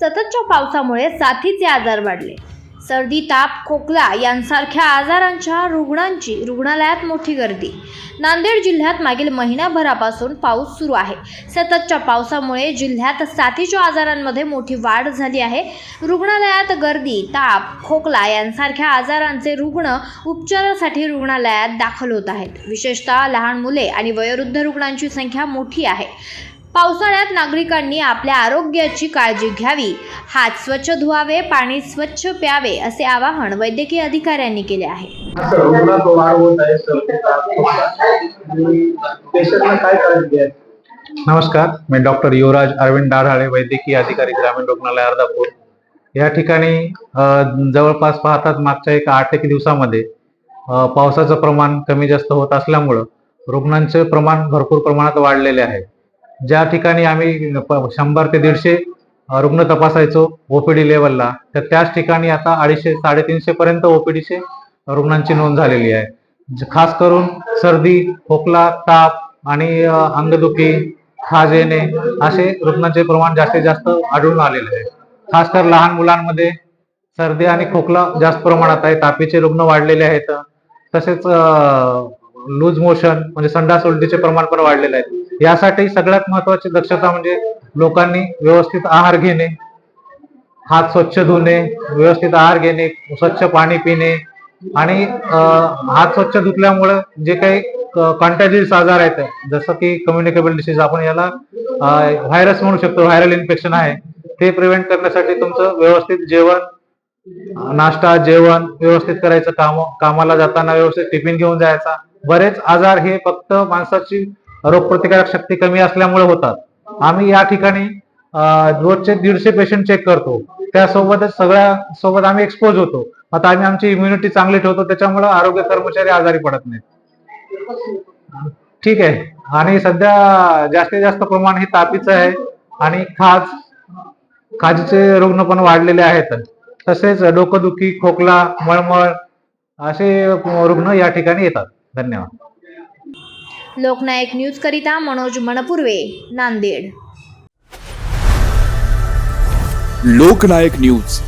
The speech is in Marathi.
सततच्या पावसामुळे साथीचे आजार वाढले. सर्दी ताप खोकला यांसारख्या आजारांच्या रुग्णांची रुग्णालयात मोठी गर्दी. नांदेड जिल्ह्यात मागील महिनाभरापासून पाऊस सुरू आहे. सततच्या पावसामुळे जिल्ह्यात साथीच्या आजारांमध्ये मोठी वाढ झाली आहे. रुग्णालयात गर्दी ताप खोकला यांसारख्या आजारांचे रुग्ण उपचारासाठी रुग्णालयात दाखल होत आहेत. विशेषतः लहान मुले आणि वयोवृद्ध रुग्णांची संख्या मोठी आहे. पावसाळ्यात नागरिकांनी आपल्या आरोग्याची काळजी घ्यावी. हात स्वच्छ धुवावे पाणी स्वच्छ प्यावे असे आवाहन वैद्यकीय अधिकाऱ्यांनी केले आहे. नमस्कार मी डॉक्टर युवराज अरविंद डाढाळे वैद्यकीय अधिकारी ग्रामीण रुग्णालय अर्धापूर. या ठिकाणी जवळपास पाहतात मागच्या एक आठ एक दिवसामध्ये पावसाचं प्रमाण कमी जास्त होत असल्यामुळं रुग्णांचे प्रमाण भरपूर प्रमाणात वाढलेले आहे. ज्या ठिकाणी आम्ही शंभर ते दीडशे रुग्ण तपासायचो ओपीडी लेवलला तर त्याच ठिकाणी आता अडीचशे साडेतीनशे पर्यंत ओपीडीचे रुग्णांची नोंद झालेली आहे. खास करून सर्दी खोकला ताप आणि अंगदुखी खाज येणे असे रुग्णांचे प्रमाण जास्तीत जास्त आढळून आलेले आहे. खास तर लहान मुलांमध्ये सर्दी आणि खोकला जास्त प्रमाणात आहे. तापीचे रुग्ण वाढलेले आहेत. तसेच लूज मोशन म्हणजे संडास उलटीचे प्रमाण पण वाढलेले आहे. यासाठी सगळ्यात महत्वाची दक्षता म्हणजे लोकांनी व्यवस्थित आहार घेणे हात स्वच्छ धुणे व्यवस्थित आहार घेणे स्वच्छ पाणी पिणे आणि हात स्वच्छ धुतल्यामुळे जे काही कॉन्टॅजिस आजार आहेत जसं की कम्युनिकेबल डिसीज आपण याला व्हायरस म्हणू शकतो व्हायरल इन्फेक्शन आहे ते प्रिव्हेंट करण्यासाठी तुमचं व्यवस्थित जेवण नाश्ता जेवण व्यवस्थित करायचं काम कामाला जाताना व्यवस्थित टिफिन घेऊन जायचा. बरेच आजार हे फक्त माणसाची रोगप्रतिकारक शक्ती कमी असल्यामुळे होतात. आम्ही या ठिकाणी रोजचे दीडशे पेशंट चेक करतो. त्यासोबतच सगळ्या सोबत आम्ही एक्सपोज होतो. आता आम्ही आमची इम्युनिटी चांगली ठेवतो त्याच्यामुळे आरोग्य कर्मचारी आजारी पडत नाहीत. ठीक आहे. आणि सध्या जास्तीत जास्त प्रमाण हे तापीचं आहे आणि खाज खाजीचे रुग्ण पण वाढलेले आहेत. तसेच डोकंदुखी खोकला मळमळ असे रुग्ण या ठिकाणी येतात. धन्यवाद. लोकनायक न्यूज करिता मनोज मनपूर्वे नांदेड. लोकनायक न्यूज.